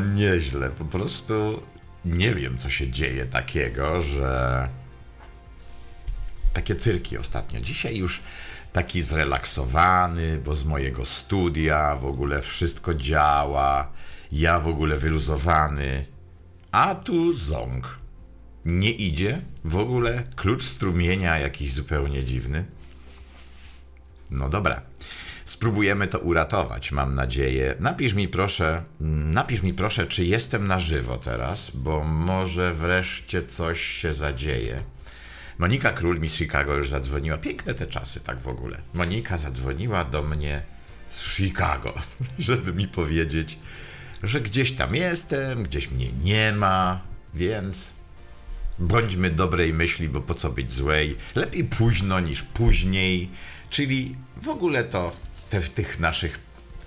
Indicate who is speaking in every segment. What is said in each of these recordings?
Speaker 1: Nieźle, po prostu nie wiem, co się dzieje takiego, że takie cyrki ostatnio. Dzisiaj już taki zrelaksowany, bo z mojego studia w ogóle wszystko działa, ja w ogóle wyluzowany, a tu ząg. Nie idzie w ogóle klucz strumienia jakiś zupełnie dziwny. No dobra. Spróbujemy to uratować, mam nadzieję. Napisz mi proszę, mm, napisz mi proszę, czy jestem na żywo teraz, bo może wreszcie coś się zadzieje. Monika Król mi z Chicago już zadzwoniła. Piękne te czasy, tak w ogóle. Monika zadzwoniła do mnie z Chicago, żeby mi powiedzieć, że gdzieś tam jestem, gdzieś mnie nie ma, więc bądźmy dobrej myśli, bo po co być złej. Lepiej późno niż później. Czyli w ogóle to te, tych naszych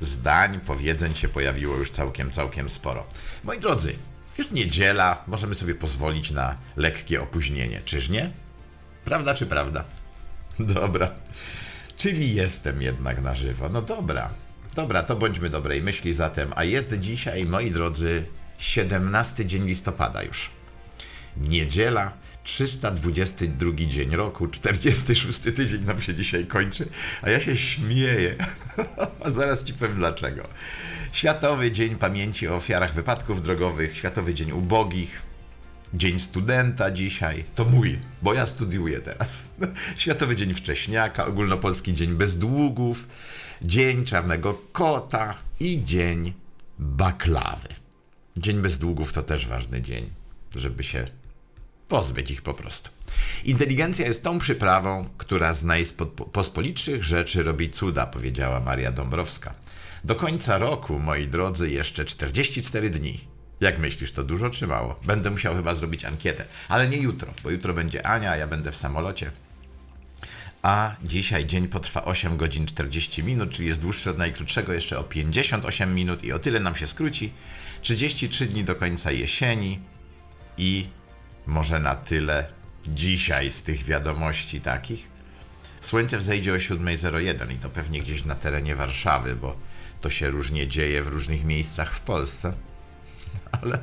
Speaker 1: zdań, powiedzeń się pojawiło już całkiem, całkiem sporo. Moi drodzy, jest niedziela, możemy sobie pozwolić na lekkie opóźnienie, czyż nie? Prawda czy prawda? Dobra. Czyli jestem jednak na żywo. No dobra. Dobra, to bądźmy dobrej myśli zatem. A jest dzisiaj, moi drodzy, 17 dzień listopada już. Niedziela, 322 dzień roku, 46 tydzień nam się dzisiaj kończy, a ja się śmieję. a zaraz ci powiem dlaczego. Światowy Dzień Pamięci o Ofiarach Wypadków Drogowych, Światowy Dzień Ubogich, Dzień Studenta dzisiaj. To mój, bo ja studiuję teraz. Światowy Dzień Wcześniaka, Ogólnopolski Dzień Bez Długów, Dzień Czarnego Kota i Dzień Baklawy. Dzień Bez Długów to też ważny dzień, żeby się pozbyć ich po prostu. Inteligencja jest tą przyprawą, która z najpospolitszych rzeczy robi cuda, powiedziała Maria Dąbrowska. Do końca roku, moi drodzy, jeszcze 44 dni. Jak myślisz, to dużo czy mało? Będę musiał chyba zrobić ankietę, ale nie jutro, bo jutro będzie Ania, a ja będę w samolocie. A dzisiaj dzień potrwa 8 godzin 40 minut, czyli jest dłuższy od najkrótszego jeszcze o 58 minut i o tyle nam się skróci. 33 dni do końca jesieni i może na tyle dzisiaj z tych wiadomości takich. Słońce wzejdzie o 7.01 i to pewnie gdzieś na terenie Warszawy, bo to się różnie dzieje w różnych miejscach w Polsce. Ale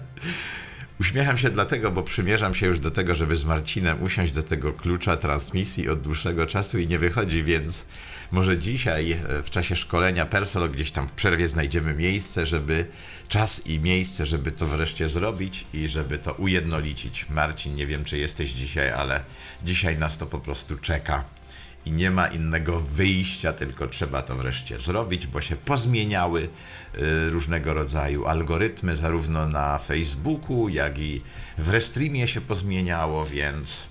Speaker 1: uśmiecham się dlatego, bo przymierzam się już do tego, żeby z Marcinem usiąść do tego klucza transmisji od dłuższego czasu i nie wychodzi, więc może dzisiaj e, w czasie szkolenia Persol gdzieś tam w przerwie znajdziemy miejsce, żeby czas i miejsce, żeby to wreszcie zrobić i żeby to ujednolicić. Marcin, nie wiem czy jesteś dzisiaj, ale dzisiaj nas to po prostu czeka i nie ma innego wyjścia, tylko trzeba to wreszcie zrobić, bo się pozmieniały y, różnego rodzaju algorytmy, zarówno na Facebooku, jak i w Restreamie się pozmieniało, więc,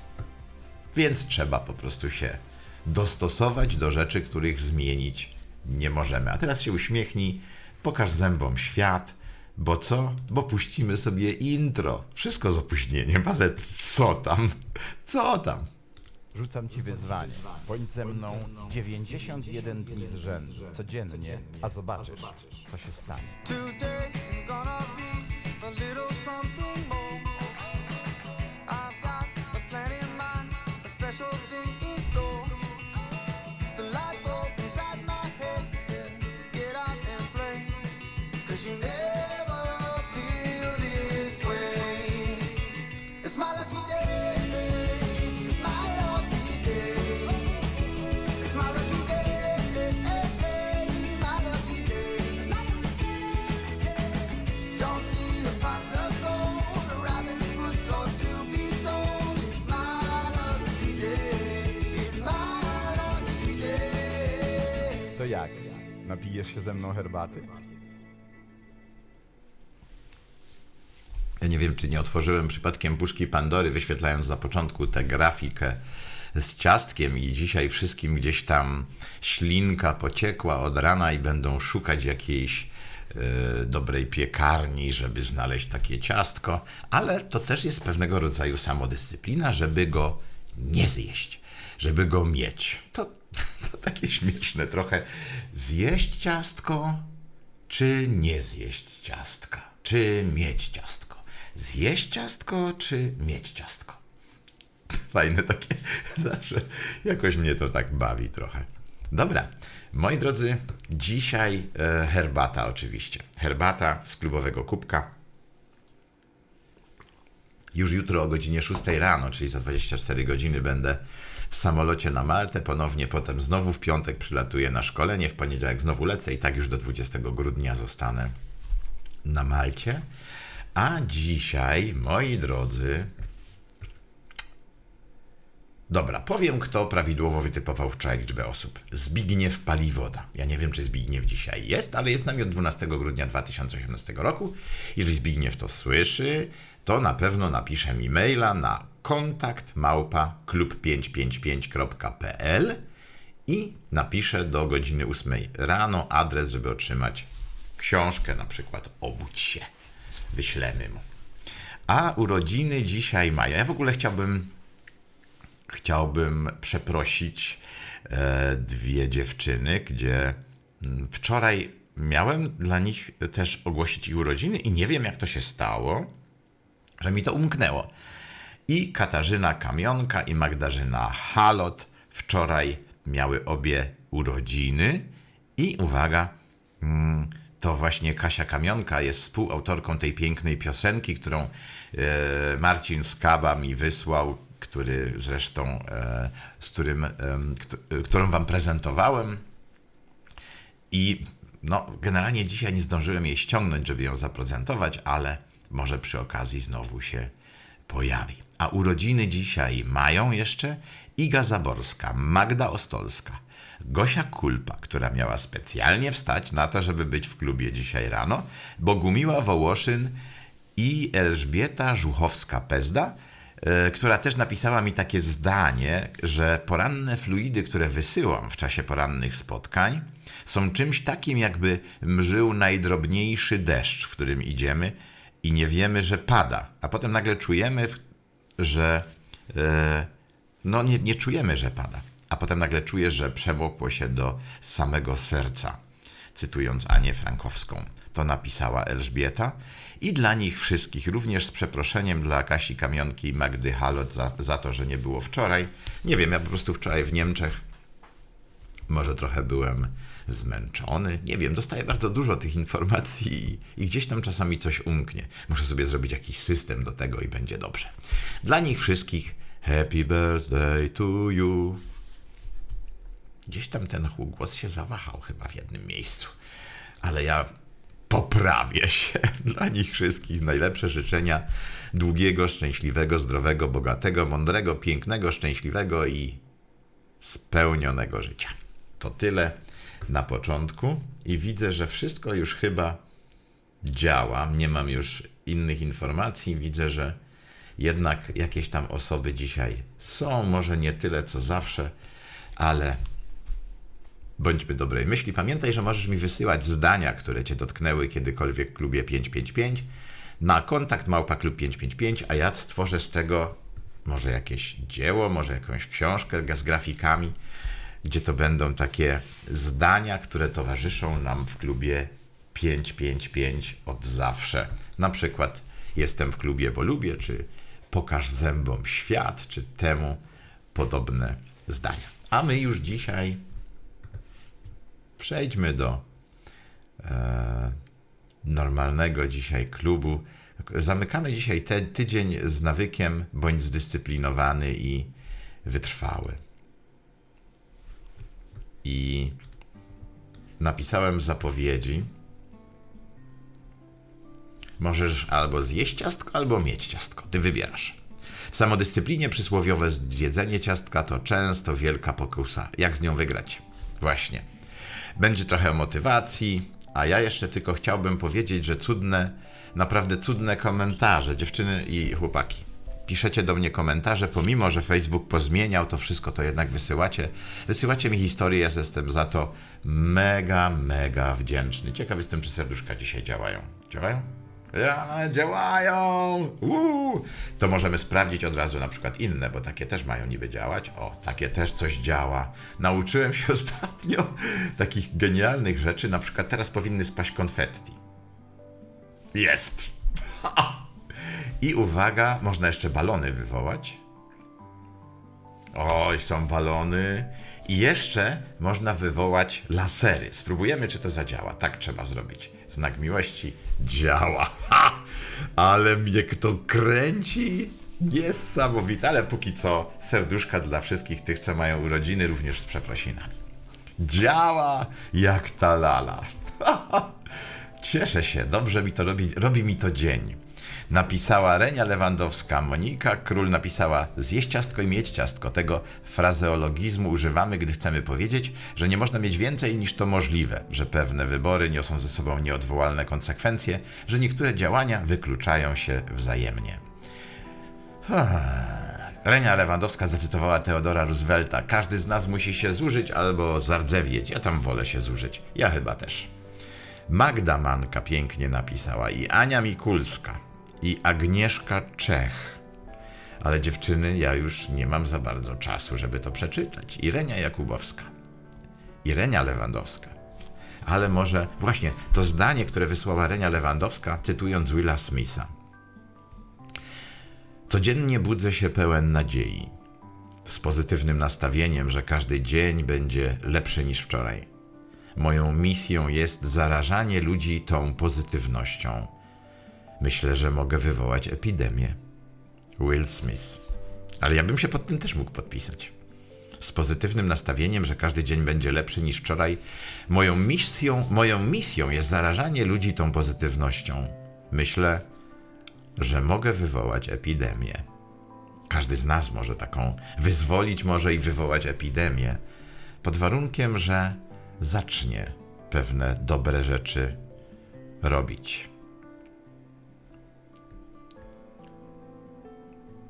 Speaker 1: więc trzeba po prostu się dostosować do rzeczy, których zmienić nie możemy. A teraz się uśmiechnij, pokaż zębom świat, bo co? Bo puścimy sobie intro. Wszystko z opóźnieniem, ale co tam? Co tam?
Speaker 2: Rzucam ci wyzwanie. Bądź ze mną 91 dni z rzędu, codziennie, a zobaczysz, co się stanie.
Speaker 3: Today is gonna be a little something
Speaker 2: jak? Napijesz się ze mną herbaty?
Speaker 1: Ja nie wiem, czy nie otworzyłem przypadkiem puszki Pandory, wyświetlając na początku tę grafikę z ciastkiem i dzisiaj wszystkim gdzieś tam ślinka pociekła od rana i będą szukać jakiejś e, dobrej piekarni, żeby znaleźć takie ciastko, ale to też jest pewnego rodzaju samodyscyplina, żeby go nie zjeść, żeby go mieć. To, to takie śmieszne trochę. Zjeść ciastko, czy nie zjeść ciastka? Czy mieć ciastko? Zjeść ciastko, czy mieć ciastko? Fajne takie, zawsze jakoś mnie to tak bawi trochę. Dobra, moi drodzy, dzisiaj e, herbata oczywiście. Herbata z klubowego kubka. Już jutro o godzinie 6 rano, czyli za 24 godziny będę w samolocie na Maltę, ponownie potem znowu w piątek przylatuję na szkolenie, w poniedziałek znowu lecę i tak już do 20 grudnia zostanę na Malcie. A dzisiaj, moi drodzy, Dobra, powiem, kto prawidłowo wytypował wczoraj liczbę osób. Zbigniew Paliwoda. Ja nie wiem, czy Zbigniew dzisiaj jest, ale jest z nami od 12 grudnia 2018 roku. Jeżeli Zbigniew to słyszy, to na pewno napisze mi maila na kontakt małpa klub555.pl i napisze do godziny 8 rano adres, żeby otrzymać książkę, na przykład Obudź się. Wyślemy mu. A urodziny dzisiaj mają. Ja w ogóle chciałbym chciałbym przeprosić e, dwie dziewczyny, gdzie mm, wczoraj miałem dla nich też ogłosić ich urodziny i nie wiem jak to się stało, że mi to umknęło. I Katarzyna Kamionka i Magdarzyna Halot wczoraj miały obie urodziny i uwaga, mm, to właśnie Kasia Kamionka jest współautorką tej pięknej piosenki, którą e, Marcin Skaba mi wysłał, który zresztą, e, z którym, kt- którą wam prezentowałem. I no, generalnie dzisiaj nie zdążyłem jej ściągnąć, żeby ją zaprezentować, ale może przy okazji znowu się pojawi. A urodziny dzisiaj mają jeszcze Iga Zaborska, Magda Ostolska, Gosia Kulpa, która miała specjalnie wstać na to, żeby być w klubie dzisiaj rano, Bogumiła Wołoszyn i Elżbieta Żuchowska-Pezda, e, która też napisała mi takie zdanie, że poranne fluidy, które wysyłam w czasie porannych spotkań, są czymś takim, jakby mżył najdrobniejszy deszcz, w którym idziemy i nie wiemy, że pada, a potem nagle czujemy, że e, no nie, nie czujemy, że pada, a potem nagle czujesz, że przewlokło się do samego serca. Cytując Anię Frankowską, to napisała Elżbieta. I dla nich wszystkich, również z przeproszeniem dla Kasi Kamionki i Magdy Halot za, za to, że nie było wczoraj. Nie wiem, ja po prostu wczoraj w Niemczech może trochę byłem zmęczony. Nie wiem, dostaję bardzo dużo tych informacji i, i gdzieś tam czasami coś umknie. Muszę sobie zrobić jakiś system do tego i będzie dobrze. Dla nich wszystkich Happy birthday to you. Gdzieś tam ten głos się zawahał chyba w jednym miejscu. Ale ja poprawię się. Dla nich wszystkich najlepsze życzenia długiego, szczęśliwego, zdrowego, bogatego, mądrego, pięknego, szczęśliwego i spełnionego życia. To tyle na początku i widzę, że wszystko już chyba działa. Nie mam już innych informacji. Widzę, że jednak jakieś tam osoby dzisiaj są, może nie tyle co zawsze, ale bądźmy dobrej myśli. Pamiętaj, że możesz mi wysyłać zdania, które cię dotknęły kiedykolwiek w klubie 555 na kontakt małpa klub 555, a ja stworzę z tego może jakieś dzieło, może jakąś książkę z grafikami, gdzie to będą takie zdania, które towarzyszą nam w klubie 555 od zawsze. Na przykład jestem w klubie, bo lubię, czy pokaż zębom świat, czy temu podobne zdania. A my już dzisiaj przejdźmy do e, normalnego dzisiaj klubu. Zamykamy dzisiaj ten tydzień z nawykiem, bądź zdyscyplinowany i wytrwały. I napisałem zapowiedzi, możesz albo zjeść ciastko, albo mieć ciastko. Ty wybierasz. W samodyscyplinie przysłowiowe zjedzenie ciastka to często wielka pokusa. Jak z nią wygrać? Właśnie. Będzie trochę motywacji, a ja jeszcze tylko chciałbym powiedzieć, że cudne, naprawdę cudne komentarze, dziewczyny i chłopaki. Piszecie do mnie komentarze, pomimo że Facebook pozmieniał to wszystko, to jednak wysyłacie. Wysyłacie mi historię, ja jestem za to mega, mega wdzięczny. Ciekaw jestem, czy serduszka dzisiaj działają. Działają? Ja, działają! Uuu. To możemy sprawdzić od razu na przykład inne, bo takie też mają niby działać. O, takie też coś działa. Nauczyłem się ostatnio takich genialnych rzeczy, na przykład teraz powinny spaść konfetti. Jest! I uwaga, można jeszcze balony wywołać. Oj, są balony. I jeszcze można wywołać lasery. Spróbujemy, czy to zadziała. Tak trzeba zrobić. Znak miłości działa. Ha! Ale mnie kto kręci. Niesamowite, ale póki co serduszka dla wszystkich tych, co mają urodziny, również z przeprosinami. Działa jak ta lala. Cieszę się, dobrze mi to robi, robi mi to dzień. Napisała Renia Lewandowska, Monika Król napisała zjeść ciastko i mieć ciastko. Tego frazeologizmu używamy, gdy chcemy powiedzieć, że nie można mieć więcej niż to możliwe, że pewne wybory niosą ze sobą nieodwołalne konsekwencje, że niektóre działania wykluczają się wzajemnie. Renia Lewandowska zacytowała Teodora Roosevelta. Każdy z nas musi się zużyć albo zardzewieć. Ja tam wolę się zużyć. Ja chyba też. Magda Manka pięknie napisała i Ania Mikulska i Agnieszka Czech. Ale dziewczyny, ja już nie mam za bardzo czasu, żeby to przeczytać. I Renia Jakubowska. I Renia Lewandowska. Ale może właśnie to zdanie, które wysłała Renia Lewandowska, cytując Willa Smitha. Codziennie budzę się pełen nadziei, z pozytywnym nastawieniem, że każdy dzień będzie lepszy niż wczoraj. Moją misją jest zarażanie ludzi tą pozytywnością. Myślę, że mogę wywołać epidemię. Will Smith. Ale ja bym się pod tym też mógł podpisać. Z pozytywnym nastawieniem, że każdy dzień będzie lepszy niż wczoraj. Moją misją, moją misją jest zarażanie ludzi tą pozytywnością. Myślę, że mogę wywołać epidemię. Każdy z nas może taką wyzwolić, może i wywołać epidemię, pod warunkiem, że zacznie pewne dobre rzeczy robić.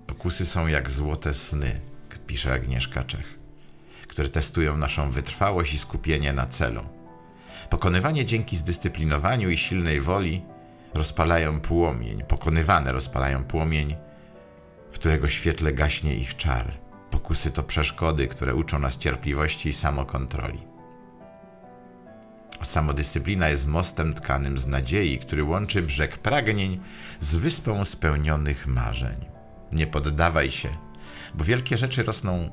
Speaker 1: Pokusy są jak złote sny, pisze Agnieszka Czech, które testują naszą wytrwałość i skupienie na celu. Pokonywanie dzięki zdyscyplinowaniu i silnej woli rozpalają płomień, pokonywane rozpalają płomień, w którego świetle gaśnie ich czar. Pokusy to przeszkody, które uczą nas cierpliwości i samokontroli. Samodyscyplina jest mostem tkanym z nadziei, który łączy brzeg pragnień z wyspą spełnionych marzeń. Nie poddawaj się, bo wielkie rzeczy rosną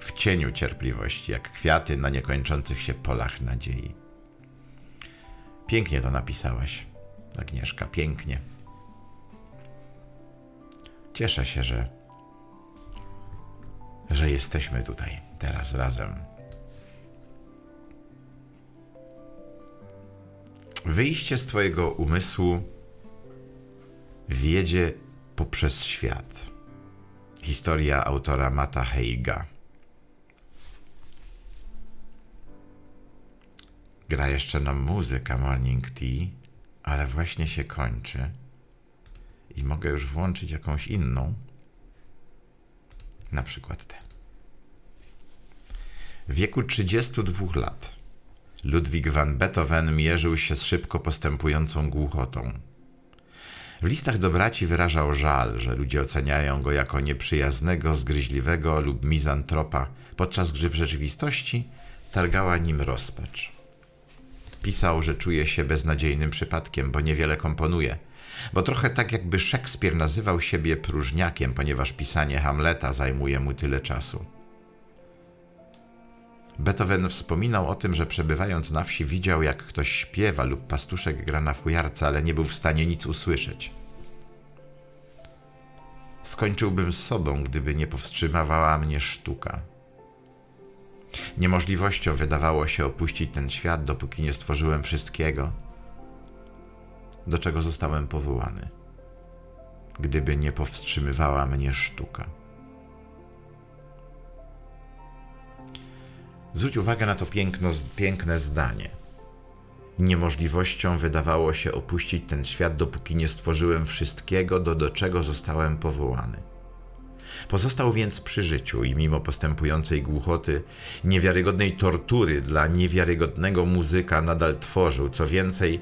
Speaker 1: w cieniu cierpliwości, jak kwiaty na niekończących się polach nadziei. Pięknie to napisałaś, Agnieszka, pięknie. Cieszę się, że, że jesteśmy tutaj teraz razem. Wyjście z Twojego umysłu wiedzie poprzez świat. Historia autora Mata Heiga. Gra jeszcze nam muzyka Morning Tea, ale właśnie się kończy i mogę już włączyć jakąś inną, na przykład tę. W wieku 32 lat Ludwig van Beethoven mierzył się z szybko postępującą głuchotą. W listach do braci wyrażał żal, że ludzie oceniają go jako nieprzyjaznego, zgryźliwego lub mizantropa, podczas gdy w rzeczywistości targała nim rozpacz. Pisał, że czuje się beznadziejnym przypadkiem, bo niewiele komponuje, bo trochę tak jakby Szekspir nazywał siebie próżniakiem, ponieważ pisanie Hamleta zajmuje mu tyle czasu. Beethoven wspominał o tym, że przebywając na wsi widział, jak ktoś śpiewa lub pastuszek gra na fujarce, ale nie był w stanie nic usłyszeć. Skończyłbym z sobą, gdyby nie powstrzymywała mnie sztuka. Niemożliwością wydawało się opuścić ten świat, dopóki nie stworzyłem wszystkiego, do czego zostałem powołany, gdyby nie powstrzymywała mnie sztuka. Zwróć uwagę na to piękno, piękne zdanie. Niemożliwością wydawało się opuścić ten świat, dopóki nie stworzyłem wszystkiego, do, do czego zostałem powołany. Pozostał więc przy życiu i mimo postępującej głuchoty, niewiarygodnej tortury dla niewiarygodnego muzyka nadal tworzył. Co więcej,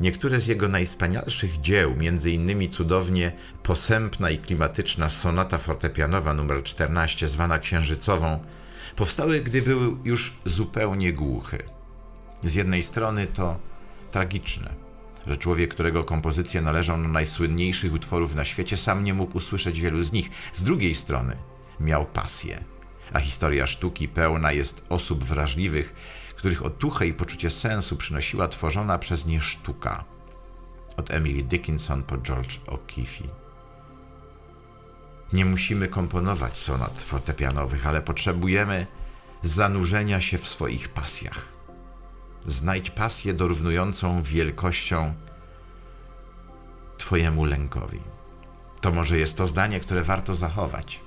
Speaker 1: niektóre z jego najwspanialszych dzieł, innymi cudownie posępna i klimatyczna sonata fortepianowa nr 14 zwana Księżycową, powstały, gdy był już zupełnie głuchy. Z jednej strony to tragiczne, że człowiek, którego kompozycje należą do najsłynniejszych utworów na świecie, sam nie mógł usłyszeć wielu z nich. Z drugiej strony miał pasję. a historia sztuki pełna jest osób wrażliwych, których otuchę i poczucie sensu przynosiła tworzona przez nie sztuka. Od Emily Dickinson po George O'Keeffe. Nie musimy komponować sonat fortepianowych, ale potrzebujemy zanurzenia się w swoich pasjach. Znajdź pasję dorównującą wielkością Twojemu lękowi. To może jest to zdanie, które warto zachować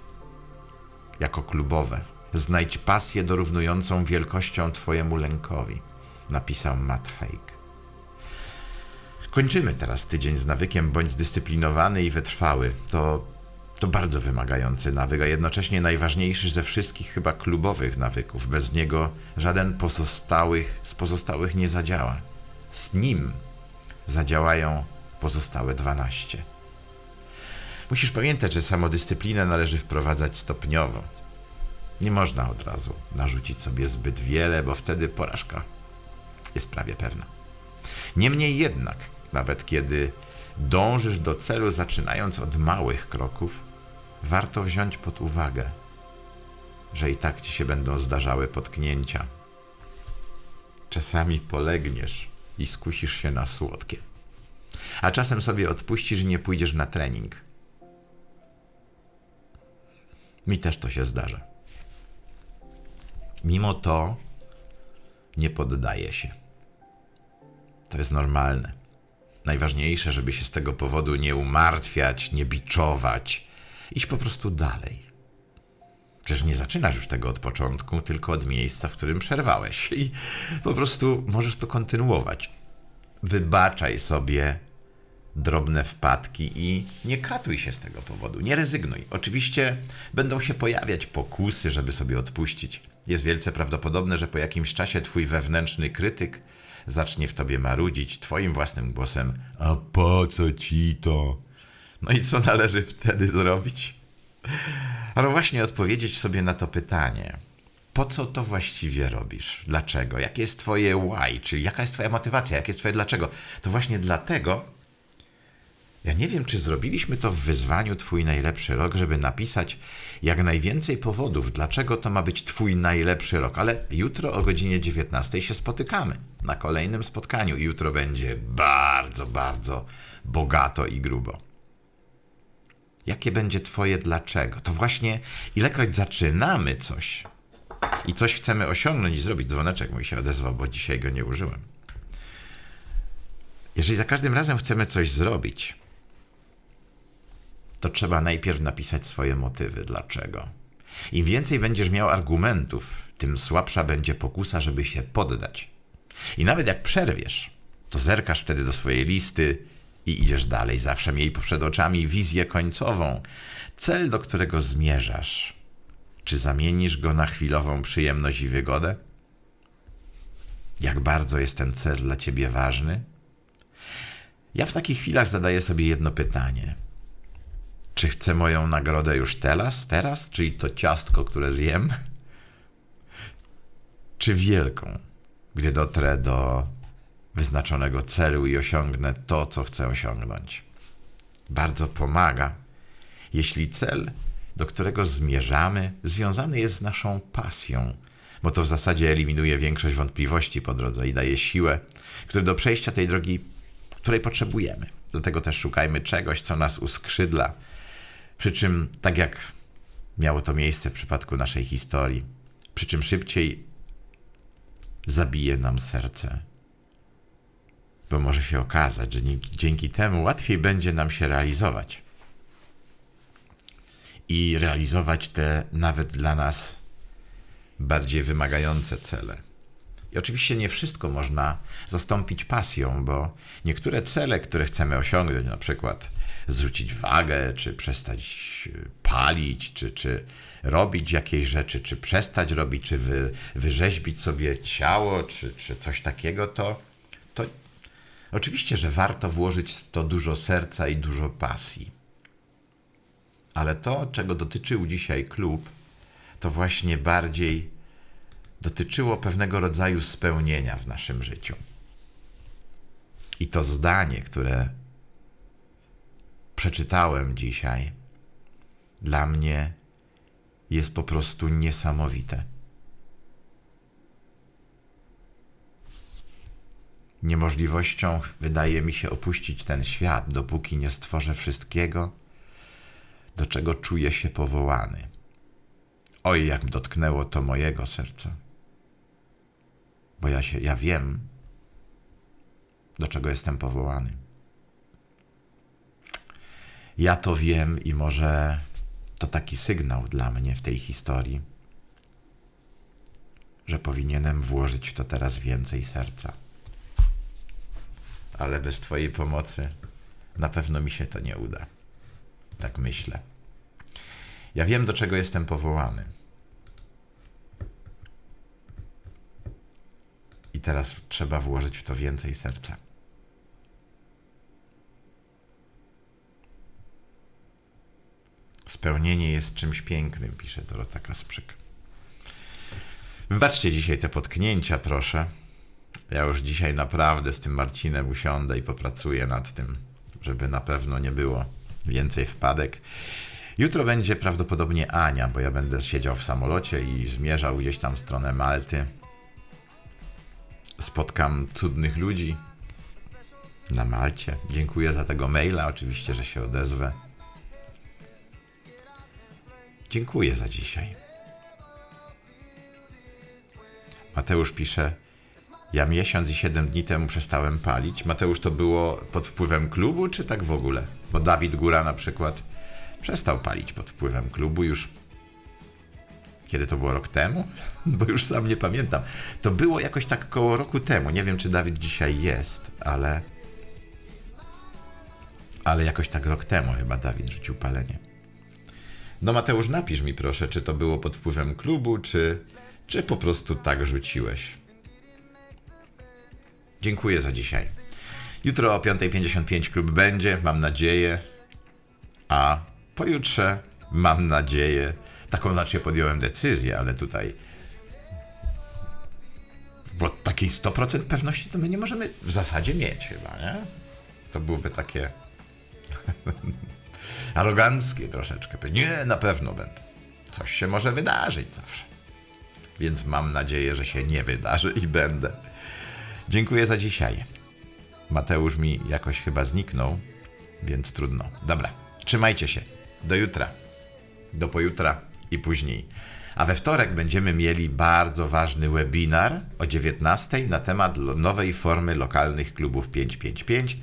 Speaker 1: jako klubowe. Znajdź pasję dorównującą wielkością Twojemu lękowi, napisał Matt Haig. Kończymy teraz tydzień z nawykiem bądź zdyscyplinowany i wytrwały. To, to bardzo wymagający nawyk, a jednocześnie najważniejszy ze wszystkich chyba klubowych nawyków. Bez niego żaden pozostałych, z pozostałych nie zadziała. Z nim zadziałają pozostałe 12. Musisz pamiętać, że samodyscyplinę należy wprowadzać stopniowo. Nie można od razu narzucić sobie zbyt wiele, bo wtedy porażka jest prawie pewna. Niemniej jednak, nawet kiedy dążysz do celu zaczynając od małych kroków, warto wziąć pod uwagę, że i tak ci się będą zdarzały potknięcia. Czasami polegniesz i skusisz się na słodkie, a czasem sobie odpuścisz i nie pójdziesz na trening. Mi też to się zdarza. Mimo to nie poddaję się. To jest normalne. Najważniejsze, żeby się z tego powodu nie umartwiać, nie biczować, iść po prostu dalej. Przecież nie zaczynasz już tego od początku, tylko od miejsca, w którym przerwałeś. I po prostu możesz to kontynuować. Wybaczaj sobie drobne wpadki i nie katuj się z tego powodu, nie rezygnuj. Oczywiście będą się pojawiać pokusy, żeby sobie odpuścić. Jest wielce prawdopodobne, że po jakimś czasie twój wewnętrzny krytyk zacznie w tobie marudzić twoim własnym głosem: A po co ci to? No i co należy wtedy zrobić? Ale właśnie odpowiedzieć sobie na to pytanie. Po co to właściwie robisz? Dlaczego? Jakie jest twoje why? Czyli jaka jest twoja motywacja? Jakie jest twoje dlaczego? To właśnie dlatego, ja nie wiem, czy zrobiliśmy to w wyzwaniu Twój najlepszy rok, żeby napisać jak najwięcej powodów, dlaczego to ma być Twój najlepszy rok. Ale jutro o godzinie 19 się spotykamy na kolejnym spotkaniu. I jutro będzie bardzo, bardzo bogato i grubo. Jakie będzie Twoje dlaczego? To właśnie ilekroć zaczynamy coś i coś chcemy osiągnąć i zrobić, dzwoneczek mój się odezwał, bo dzisiaj go nie użyłem. Jeżeli za każdym razem chcemy coś zrobić, to trzeba najpierw napisać swoje motywy, dlaczego. Im więcej będziesz miał argumentów, tym słabsza będzie pokusa, żeby się poddać. I nawet jak przerwiesz, to zerkasz wtedy do swojej listy i idziesz dalej. Zawsze miej przed oczami wizję końcową, cel, do którego zmierzasz. Czy zamienisz go na chwilową przyjemność i wygodę? Jak bardzo jest ten cel dla ciebie ważny? Ja w takich chwilach zadaję sobie jedno pytanie. Czy chcę moją nagrodę już teraz, teraz, czyli to ciastko, które zjem? Czy wielką, gdy dotrę do wyznaczonego celu i osiągnę to, co chcę osiągnąć? Bardzo pomaga, jeśli cel, do którego zmierzamy, związany jest z naszą pasją, bo to w zasadzie eliminuje większość wątpliwości po drodze i daje siłę, które do przejścia tej drogi, której potrzebujemy. Dlatego też szukajmy czegoś, co nas uskrzydla, przy czym, tak jak miało to miejsce w przypadku naszej historii, przy czym szybciej zabije nam serce. Bo może się okazać, że dzięki, temu łatwiej będzie nam się realizować. I realizować te nawet dla nas bardziej wymagające cele. I oczywiście nie wszystko można zastąpić pasją, bo niektóre cele, które chcemy osiągnąć, na przykład zrzucić wagę, czy przestać e, palić, czy, czy robić jakieś rzeczy, czy przestać robić, czy wy, wyrzeźbić sobie ciało, czy, czy coś takiego, to, to oczywiście, że warto włożyć w to dużo serca i dużo pasji. Ale to, czego dotyczył dzisiaj klub, to właśnie bardziej dotyczyło pewnego rodzaju spełnienia w naszym życiu. I to zdanie, które przeczytałem dzisiaj, dla mnie jest po prostu niesamowite. Niemożliwością wydaje mi się opuścić ten świat, dopóki nie stworzę wszystkiego, do czego czuję się powołany. Oj, jak dotknęło to mojego serca. Bo ja się, ja wiem, do czego jestem powołany. Ja to wiem i może to taki sygnał dla mnie w tej historii, że powinienem włożyć w to teraz więcej serca. Ale bez Twojej pomocy na pewno mi się to nie uda. Tak myślę. Ja wiem, do czego jestem powołany. I teraz trzeba włożyć w to więcej serca. Spełnienie jest czymś pięknym, pisze Dorota Kasprzyk. Wybaczcie dzisiaj te potknięcia, proszę. Ja już dzisiaj naprawdę z tym Marcinem usiądę i popracuję nad tym, żeby na pewno nie było więcej wpadek. Jutro będzie prawdopodobnie Ania, bo ja będę siedział w samolocie i zmierzał gdzieś tam w stronę Malty. Spotkam cudnych ludzi na Malcie. Dziękuję za tego maila, oczywiście, że się odezwę. Dziękuję za dzisiaj. Mateusz pisze, ja miesiąc i siedem dni temu przestałem palić. Mateusz, to było pod wpływem klubu, czy tak w ogóle? Bo Dawid Góra na przykład przestał palić pod wpływem klubu już. Kiedy to było rok temu? Bo już sam nie pamiętam. To było jakoś tak koło roku temu. Nie wiem, czy Dawid dzisiaj jest, ale. Ale jakoś tak rok temu chyba Dawid rzucił palenie. No Mateusz, napisz mi proszę, czy to było pod wpływem klubu, czy, czy po prostu tak rzuciłeś. Dziękuję za dzisiaj. Jutro o 5.55 klub będzie, mam nadzieję. A pojutrze, mam nadzieję, taką znaczy podjąłem decyzję, ale tutaj. Bo takiej 100% pewności to my nie możemy w zasadzie mieć chyba, nie? To byłoby takie aroganckie troszeczkę. Nie, na pewno będę. Coś się może wydarzyć zawsze. Więc mam nadzieję, że się nie wydarzy i będę. Dziękuję za dzisiaj. Mateusz mi jakoś chyba zniknął, więc trudno. Dobra, trzymajcie się. Do jutra. Do pojutra i później. A we wtorek będziemy mieli bardzo ważny webinar o 19 na temat nowej formy lokalnych klubów 555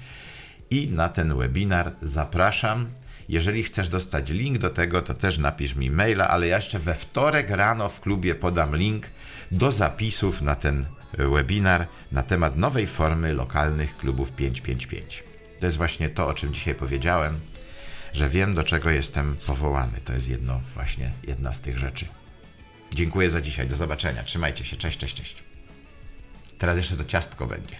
Speaker 1: i na ten webinar zapraszam. Jeżeli chcesz dostać link do tego, to też napisz mi maila, ale ja jeszcze we wtorek rano w klubie podam link do zapisów na ten webinar na temat nowej formy lokalnych klubów 555. To jest właśnie to, o czym dzisiaj powiedziałem, że wiem, do czego jestem powołany. To jest jedno, właśnie jedna z tych rzeczy. Dziękuję za dzisiaj. Do zobaczenia. Trzymajcie się. Cześć, cześć, cześć. Teraz jeszcze to ciastko będzie.